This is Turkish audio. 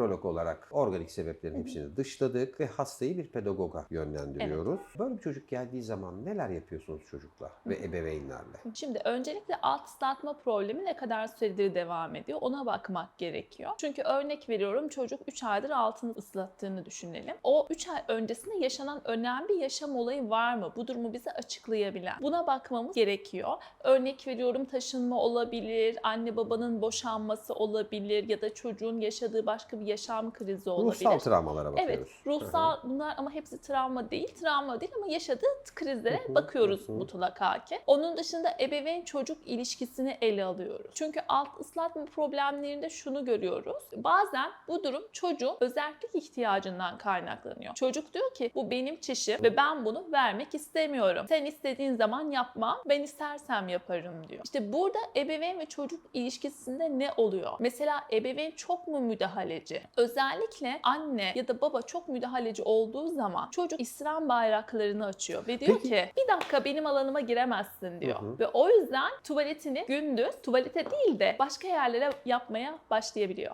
endokrinolog olarak organik sebeplerin hepsini dışladık ve hastayı bir pedagoga yönlendiriyoruz. Böyle bir çocuk geldiği zaman neler yapıyorsunuz çocukla ve ebeveynlerle? Şimdi öncelikle alt ıslatma problemi ne kadar süredir devam ediyor ona bakmak gerekiyor. Çünkü örnek veriyorum çocuk 3 aydır altını ıslattığını düşünelim. O 3 ay öncesinde yaşanan önemli bir yaşam olayı var mı? Bu durumu bize açıklayabilen. Buna bakmamız gerekiyor. Örnek veriyorum taşınma olabilir, anne babanın boşanması olabilir ya da çocuğun yaşadığı başka bir yaşam krizi olabilir. Ruhsal travmalara bakıyoruz. Evet, ruhsal bunlar ama hepsi travma değil. Travma değil ama yaşadığı krizlere bakıyoruz mutlaka ki. Onun dışında ebeveyn çocuk ilişkisini ele alıyoruz. Çünkü alt ıslatma problemlerinde şunu görüyoruz. Bazen bu durum çocuğun özellik ihtiyacından kaynaklanıyor. Çocuk diyor ki bu benim çişim ve ben bunu vermek istemiyorum. Sen istediğin zaman yapma, ben istersem yaparım diyor. İşte burada ebeveyn ve çocuk ilişkisinde ne oluyor? Mesela ebeveyn çok mu müdahaleci? Özellikle anne ya da baba çok müdahaleci olduğu zaman çocuk İslam bayraklarını açıyor ve diyor Peki- ki bir dakika benim alanıma giremezsin diyor. Hı hı. Ve o yüzden tuvaletini gündüz tuvalete değil de başka yerlere yapmaya başlayabiliyor.